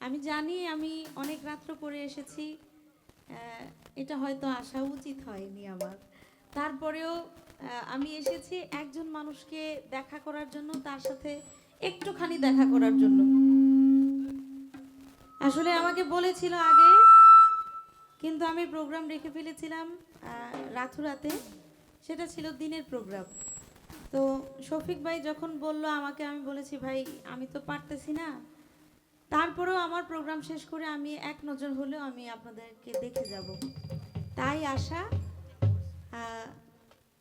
আমি জানি আমি অনেক রাত্র করে এসেছি। এটা হয়তো আসা উচিত হয়নি আমার। তারপরেও আমি এসেছি একজন মানুষকে দেখা করার জন্য, তার সাথে একটুখানি দেখা করার জন্য। আসলে আমাকে বলেছিল আগে, কিন্তু আমি প্রোগ্রাম রেখে ফেলেছিলাম রাতুরাতে সেটা ছিল দিনের প্রোগ্রাম তো শফিক ভাই যখন বলল, আমাকে আমি বলেছি ভাই, আমি তো পারতেছি না। তারপরেও আমার প্রোগ্রাম শেষ করে আমি এক নজর হলেও আমি আপনাদেরকে দেখে যাব। তাই আশা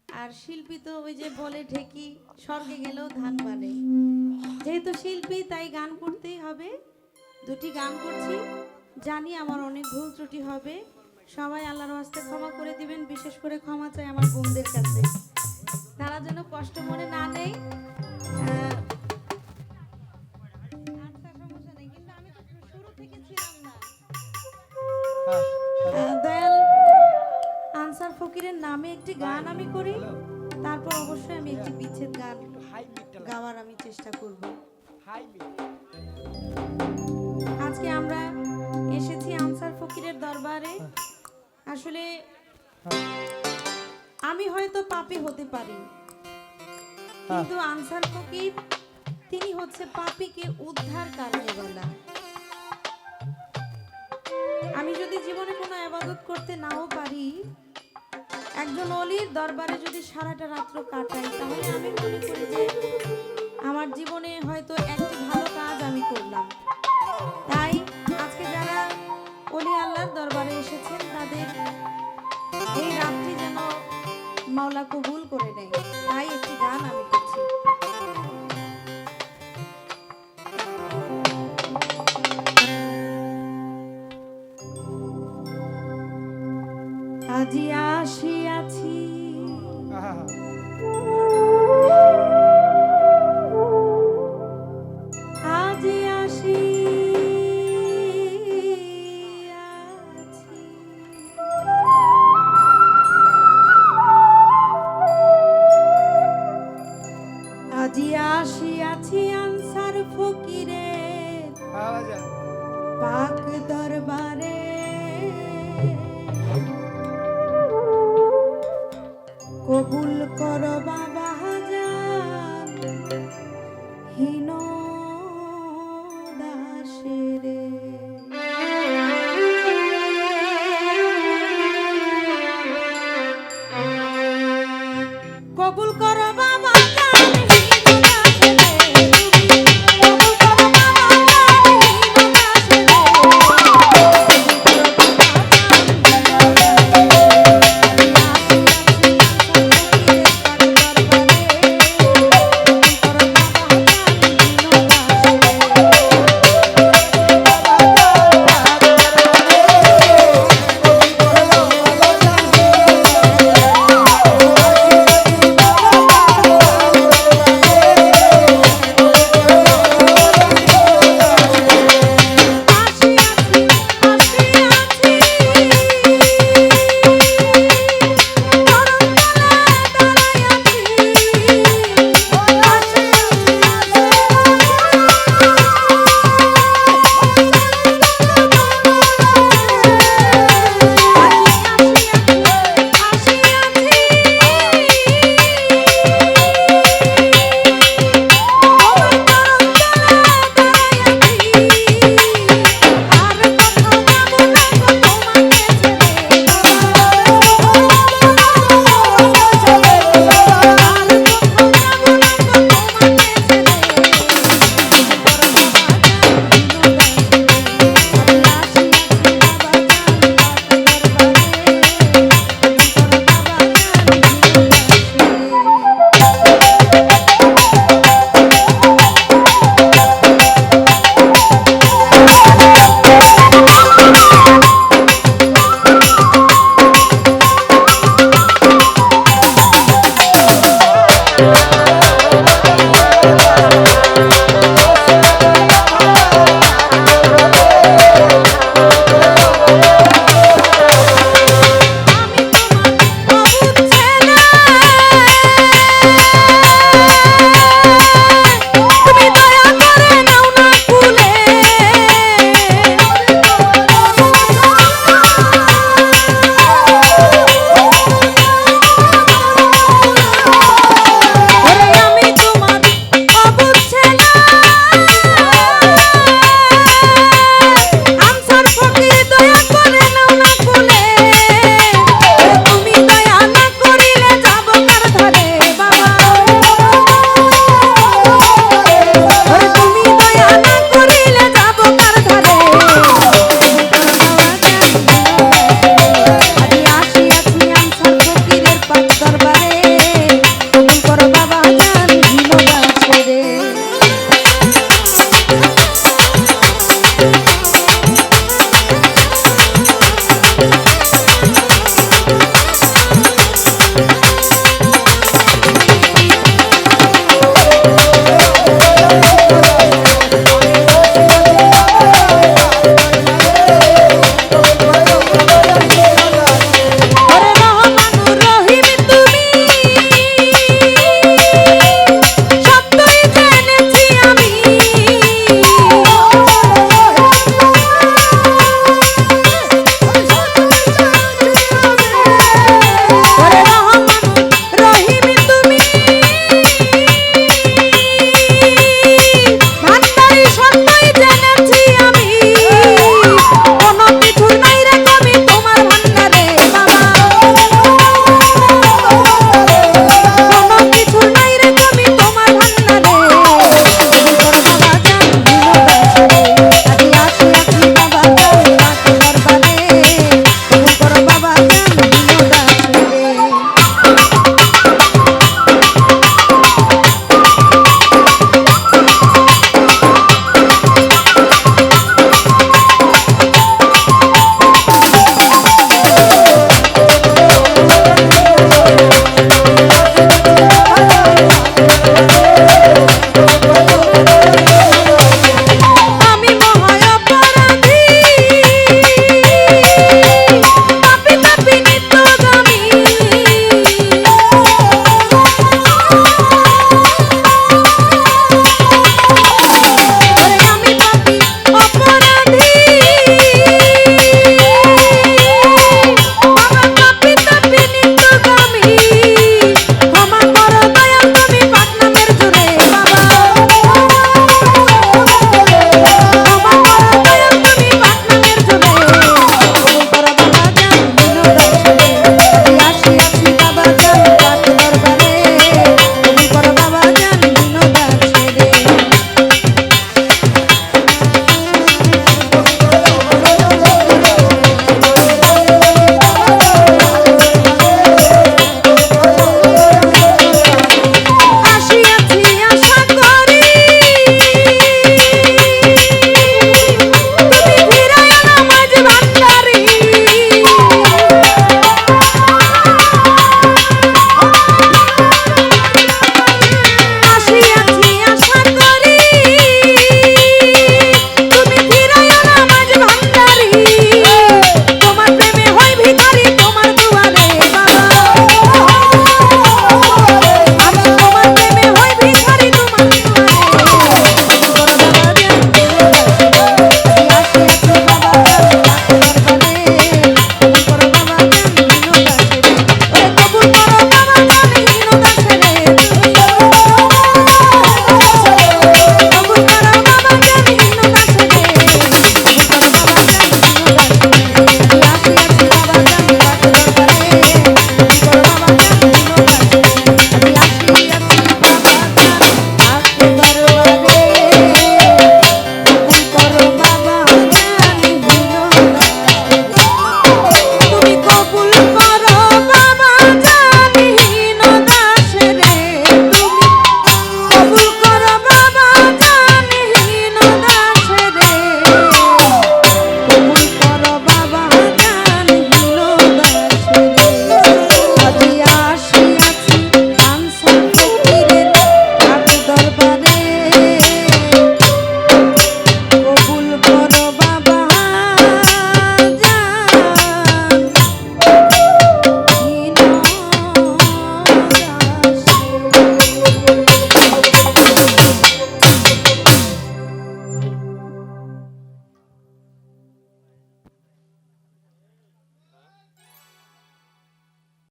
আর শিল্পী তো ওই যে বলে ঢেকি, স্বর্গে গেলেও ধান বানে। যেহেতু শিল্পী, তাই গান করতেই হবে। দুটি গান করছি। জানি আমার অনেক ভুল ত্রুটি হবে। সবাই আল্লাহর হস্তে ক্ষমা করে দিবেন, বিশেষ করে ক্ষমা চাই আমার বোনদের কাছে। তারা যেন কষ্ট মনে না নেই আহ, আচ্ছা, সমস্যা নেই, কিন্তু আমি তো শুরু থেকে ছিলাম না। আহ, দয়াল আনসার ফকিরের নামে একটি গান আমি করি তারপর অবশ্যই আমি একটি বিচ্ছেদ গান গাওয়ার আমি চেষ্টা করব আজকে আমরা এসেছি আনসার ফকিরের দরবারে আসলে আমি হয়তো পাপী হতে পারি। কিন্তু আনসার ফকির তিনি হচ্ছে পাপীকে উদ্ধার কারণেওয়ালা আমি যদি জীবনে কোনো আবাদত করতে নাও পারি একজন অলির দরবারে যদি সারাটা রাত্র কাটাই তাহলে আমি মনে করি যে আমার জীবনে হয়তো একটি ভালো কাজ আমি করলাম। তাই আজকে যারা অলি আল্লাহর দরবারে এসেছেন তাদের এই রাত্রি যেন মাওলা কবুল করে নেয় তাই একটি গান আমি করছি। পাক দরবারে